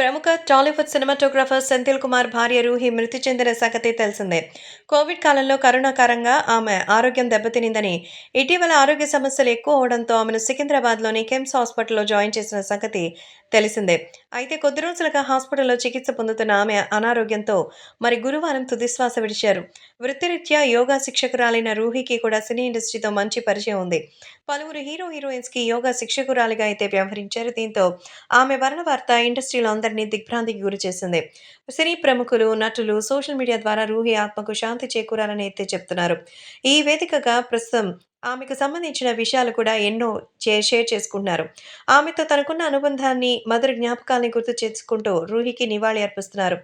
ప్రముఖ టాలీవుడ్ సినిమాటోగ్రాఫర్ సెంథిల్ కుమార్ భార్య రూహి మృతి చెందిన సంగతి తెలిసిందే. కోవిడ్ కాలంలో కరోనా కారంగా ఆమె ఆరోగ్యం దెబ్బతినిందని ఇటీవల ఆరోగ్య సమస్యలు ఎక్కువ అవడంతో ఆమెను సికింద్రాబాద్లోని కిమ్స్ హాస్పిటల్లో జాయిన్ చేసిన సంగతి తెలిసిందే. అయితే కొద్ది రోజులుగా హాస్పిటల్లో చికిత్స పొందుతున్న ఆమె అనారోగ్యంతో మరి గురువారం తుదిశ్వాస విడిచారు. వృత్తిరీత్యా యోగా శిక్షకురాలైన రూహికి కూడా సినీ ఇండస్ట్రీతో మంచి పరిచయం ఉంది. పలువురు హీరో హీరోయిన్స్కి యోగా శిక్షకురాలిగా అయితే వ్యవహరించారు. దీంతో ఆమె మరణ వార్త ఇండస్ట్రీలో అందరినీ దిగ్భ్రాంతికి గురి చేసింది. సినీ ప్రముఖులు నటులు సోషల్ మీడియా ద్వారా రూహి ఆత్మకు శాంతి చేకూరాలని అయితే చెప్తున్నారు. ఈ వేదికగా ప్రస్తుతం ఆమెకు సంబంధించిన విషయాలు కూడా ఎన్నో చే- షేర్ చేసుకుంటున్నారు. ఆమెతో తనకున్న అనుబంధాన్ని మధుర జ్ఞాపకాల్ని గుర్తు చేసుకుంటూ రూహికి నివాళి అర్పిస్తున్నారు.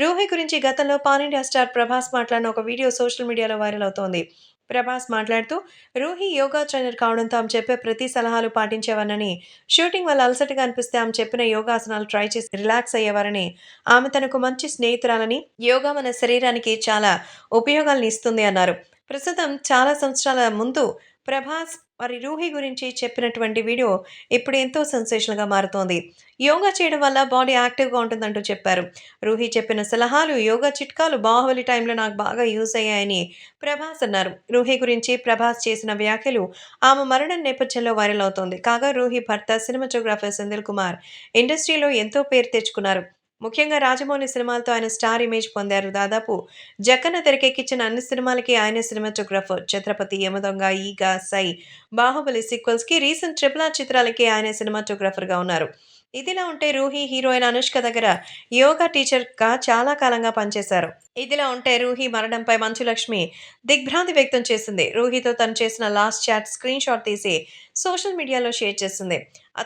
రూహి గురించి గతంలో పాన్ ఇండియా స్టార్ ప్రభాస్ మాట్లాడిన ఒక వీడియో సోషల్ మీడియాలో వైరల్ అవుతోంది. ప్రభాస్ మాట్లాడుతూ రూహి యోగా ట్రైనర్ కావడంతో ఆమె చెప్పే ప్రతి సలహాలు పాటించేవారని షూటింగ్ వల్ల అలసటగా అనిపిస్తే ఆమె చెప్పిన యోగాసనాలు ట్రై చేసి రిలాక్స్ అయ్యేవారని ఆమె తనకు మంచి స్నేహితురాలని యోగా మన శరీరానికి చాలా ఉపయోగాలను ఇస్తుంది అన్నారు. ప్రస్తుతం చాలా సంవత్సరాల ముందు ప్రభాస్ మరి రూహి గురించి చెప్పినటువంటి వీడియో ఇప్పుడు ఎంతో సెన్సేషన్గా మారుతోంది. యోగా చేయడం వల్ల బాడీ యాక్టివ్గా ఉంటుందంటూ చెప్పారు. రూహి చెప్పిన సలహాలు యోగా చిట్కాలు బాహుబలి టైంలో నాకు బాగా యూజ్ అయ్యాయని ప్రభాస్ అన్నారు. రూహి గురించి ప్రభాస్ చేసిన వ్యాఖ్యలు ఆమె మరణం నేపథ్యంలో వైరల్ అవుతోంది. కాగా రూహి భర్త సినిమాటోగ్రాఫర్ సెందిల్ కుమార్ ఇండస్ట్రీలో ఎంతో పేరు తెచ్చుకున్నారు. ముఖ్యంగా రాజమౌళి సినిమాలతో ఆయన స్టార్ ఇమేజ్ పొందారు. దాదాపు జక్కన్న తెరకెక్కించిన అన్ని సినిమాలకి ఆయన సినిమాటోగ్రాఫర్. ఛత్రపతి యమదొంగ ఈగ సై బాహుబలి సీక్వెల్స్కి రీసెంట్ ట్రిపుల్ ఆర్ చిత్రాలకి ఆయన సినిమాటోగ్రాఫర్గా ఉన్నారు. ఇదిలా ఉంటే రూహి హీరోయిన్ అనుష్క దగ్గర యోగా టీచర్గా చాలా కాలంగా పనిచేశారు. ఇదిలా ఉంటే రూహి మరణంపై మంచులక్ష్మి దిగ్భ్రాంతి వ్యక్తం చేసింది. రూహితో తను చేసిన లాస్ట్ చాట్ స్క్రీన్ షాట్ తీసి సోషల్ మీడియాలో షేర్ చేసింది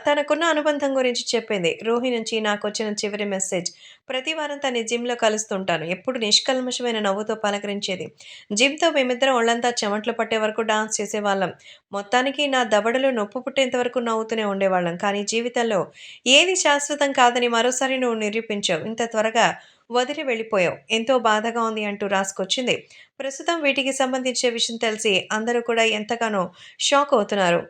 తనకున్న అనుబంధం గురించి చెప్పింది. రోహి నుంచి నాకు వచ్చిన చివరి మెసేజ్. ప్రతి వారం తన జిమ్లో కలుస్తుంటాను. ఎప్పుడు నిష్కల్మషమైన నవ్వుతో పలకరించేది. జిమ్తో మేమిద్దరం ఒళ్ళంతా చెమట్లు పట్టే వరకు డాన్స్ చేసేవాళ్ళం. మొత్తానికి నా దవడలు నొప్పి పుట్టేంత వరకు నవ్వుతూనే ఉండేవాళ్ళం. కానీ జీవితంలో ఏది శాశ్వతం కాదని మరోసారి నువ్వు నిరూపించావు. ఇంత త్వరగా వదిలి వెళ్ళిపోయావు. ఎంతో బాధగా ఉంది అంటూ రాసుకొచ్చింది. ప్రస్తుతం వీటికి సంబంధించిన విషయం తెలిసి అందరూ కూడా ఎంతగానో షాక్ అవుతున్నారు.